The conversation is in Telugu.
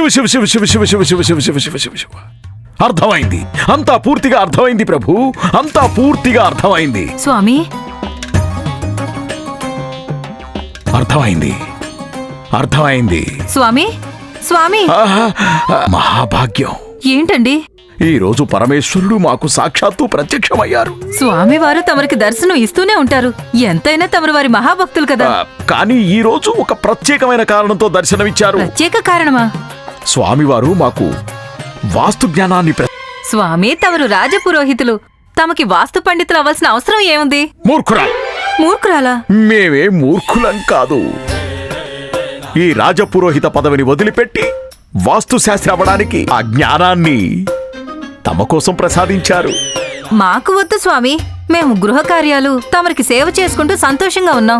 శివ శివ శివ శివ శివ శివ శివ శివ శివ శివ శివ శివ అర్థమైంది అంతా పూర్తిగా అర్థమైంది ప్రభు అంతా పూర్తిగా అర్థమైంది స్వామి అర్థమైంది అర్థమైంది స్వామి స్వామి మహాభాగ్యం ఏంటండి ఈ రోజు పరమేశ్వరుడు మాకు సాక్షాత్తు ప్రత్యక్షమయ్యారు స్వామి వారు తమరికి దర్శనం ఇస్తూనే ఉంటారు ఎంతైనా తమరు వారి మహాభక్తులు కదా కానీ ఈ రోజు ఒక ప్రత్యేకమైన కారణంతో దర్శనమిచ్చారు ప్రత్యేక కారణమా స్వామివారు మాకు వాస్తు జ్ఞానాన్ని స్వామి తమరు రాజపురోహితులు. తమకి వాస్తు పండితులు అవ్వాల్సిన అవసరం ఏముంది? మూర్ఖురా మూర్ఖురాలా? మేమే మూర్ఖులం కాదు. ఈ రాజపురోహిత పదవిని వదిలిపెట్టి వాస్తు శాస్త్రి అవ్వడానికి ఆ జ్ఞానాన్ని తమ కోసం ప్రసాదించారు. మాకు వద్దు స్వామి. మేము గృహ కార్యాలు తమరికి సేవ చేసుకుంటూ సంతోషంగా ఉన్నాం.